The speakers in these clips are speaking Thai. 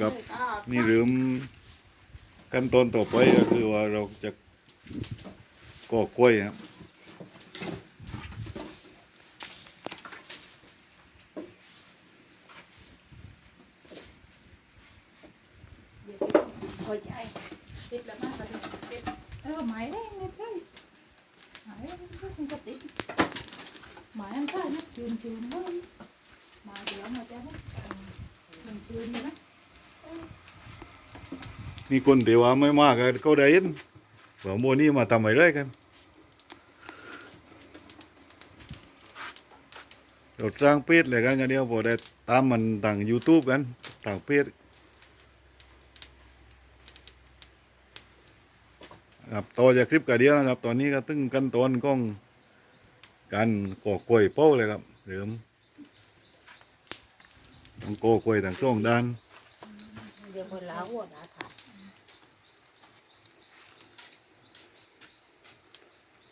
ครับนี่เริ่มขั้นตอนต่อไปก็คือว่าเราจะก่อกล้วยครับโอ้ยใจติดแล้วมากกว่าติดเออหมายแรงเลยใช่หมายแรงก็สิงกติดหมายอันใช่นะจืนจืนเลยหมายเดี๋ยวมาจะนะ นี่คนเดียวว่าไม่มากก็เขาได้ยินว่าโมนี่มาทำอะไรกัน เราสร้างเพจอะไรกันกันเดียวพอได้ตามมันต่าง YouTube กันต่างเพจครับต่อจากคลิปกันเดียวนะครับ ตอนนี้ก็ตึงกันตอนของการก่อกล้วยเป้าเลยครับเริ่ม ต้องก่อกล้วยต่างช่องด้านเดี๋ยวคนล้าวหัวนะค่ะ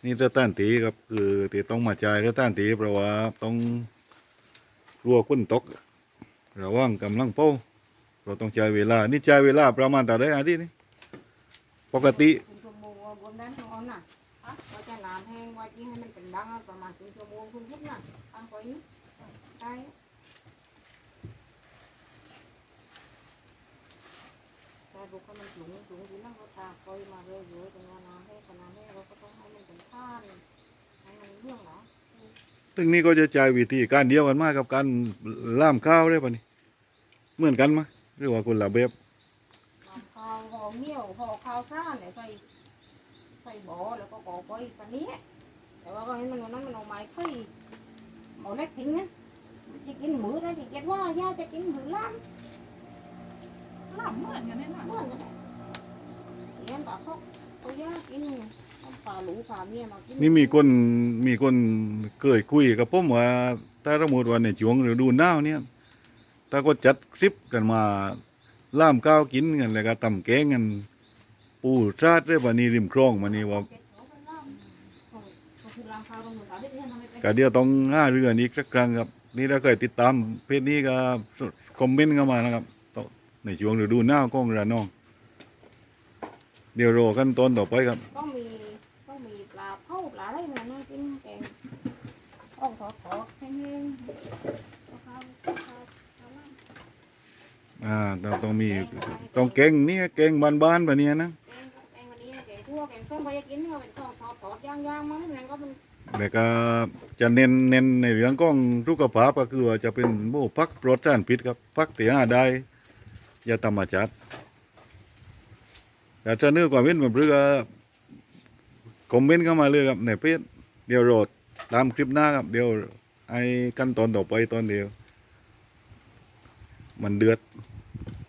นี่เรือต้านตีครับคือตีต้องมาจ่ายเรือต้านตีเพราะว่าต้องรัวคุ้นตกระว่างกำลังเป้าเราต้องจ่ายเวลา นี่จ่ายเวลาประมาณแต่าไดอาทิตย์นี้ปกติคุณชั่วโมงว่าบนนั้นของเอาน่ะเราจะน้ำแห้งไว้ที่ให้มันเป็นดังประมาณคุณชั่วโมงคุณพุทธน่ะทำไปนี้ใช่แต่ บุคคลมันสูงสูงที่นั่งเขาตาคอยมาเรื่อยๆแต่ว่าน้ำแห้งกับน้ำแห้เราก็ต้องให้มันเป็นท่านให้มันเรื่องเหรอตึงนี้ก็จะจ่ายวิธีการเดียวกันมากกับการล่ามข้าวได้ปะนี่เหมือนกันไหมหรือว่าคนละแบบข้าวห่อเมี่ยวห่อข้าวซ่านเนี่ยใส่ใส่บ่อแล้วก็ก่อไปกันนี้แต่ว่าก็ให้มันวันนั้นมันเอาไม้ไผ่เอาเล็กทิ้งนะจะกินหมูนะจะกินว่าย่าจะกินหมูล้ำ หลับเหมือนกันแน่นอนเมื่อกันเลี้ยงปลาเขาเขาย่ากินเอาปลาหลูปลาเมียมากินนี่มีคนมีคนเคยคุยกับผมว่าถ้าสมมติว่าในช่วงฤดูหนาวเนี่ย ถ้าก็จัดคลิปกันมาล่ามข้าวกินกันแล้วก็ตำแกงกันปูราดได้ปะนี่ริมคลองมานี่ว่าเก็บเขาไปล้ำเขาคือล้างข้าวตรงหมูตาได้ที่ทำไมเป็นก็เดี๋ยวต้องห้าเรือนี้สักครั้งครับ นี่ถ้าเคยติดตามเพจนี้ก็คอมเมนต์เข้ามานะครับต่อ ในช่วงฤดูหนาวของระนอง เดี๋ยวรอขั้นตอนต่อไปครับ ต้องมีต้องมีปลาเผาปลาอะไรมานะกินแกงอ่องขอขอแห้งๆข้าวข้าวข้าวข้าวล้ำอ่าต้องต้องมีต้องแกงนี่แกงบ้านๆแบบนี้นะแกงแกงวันนี้แกงทั่วแกงส้มไปกินก็เป็นทอดทอดทอดย่างย่างๆมันนั่นก็เป็นแล้วก็จะเน้นเน้นในเรื่องของสุขภาพก็คือว่าจะเป็นโม่พักโปรตีนพิษครับพักเตียได้ ยาธรรมชาติแต่ถ้าเนื้อความเว้นแบบเรือคอมเมนต์เข้ามาเลยครับในเพจเดี๋ยวโรดตามคลิปหน้าครับ เดี๋ยวไอ้ขั้นตอนต่อไปตอนเดียว มันเดือด